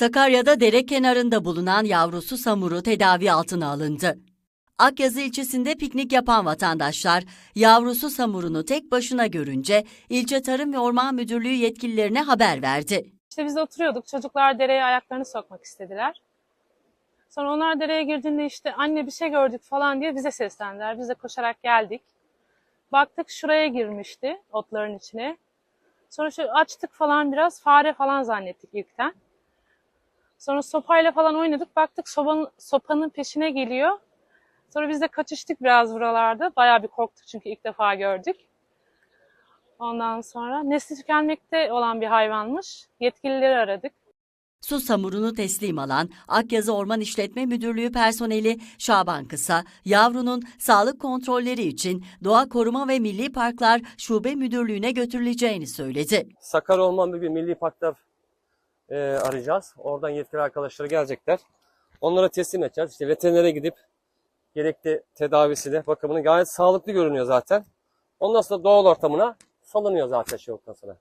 Sakarya'da dere kenarında bulunan yavrusu samuru tedavi altına alındı. Akyazı ilçesinde piknik yapan vatandaşlar yavrusu samurunu tek başına görünce ilçe Tarım ve Orman Müdürlüğü yetkililerine haber verdi. İşte biz oturuyorduk. Çocuklar dereye ayaklarını sokmak istediler. Sonra onlar dereye girdiğinde işte anne bir şey gördük falan diye bize seslendiler. Biz de koşarak geldik. Baktık şuraya girmişti otların içine. Sonra şu açtık falan biraz fare falan zannettik ilkten. Sonra sopayla falan oynadık. Baktık sobanın, sopanın peşine geliyor. Sonra biz de kaçıştık biraz buralarda. Bayağı bir korktuk çünkü ilk defa gördük. Ondan sonra nesli tükenmekte olan bir hayvanmış. Yetkilileri aradık. Su samurunu teslim alan Akyazı Orman İşletme Müdürlüğü personeli Şaban Kısa, yavrunun sağlık kontrolleri için Doğa Koruma ve Milli Parklar Şube Müdürlüğü'ne götürüleceğini söyledi. Sakarya Orman Bölge Milli Park'ta e, arayacağız. Oradan yetkili arkadaşlar gelecekler. Onlara teslim edeceğiz. İşte veterinere gidip gerekli tedavisini, bakımını gayet sağlıklı görünüyor zaten. Ondan sonra doğal ortamına salınıyor zaten şey olduktan sonra.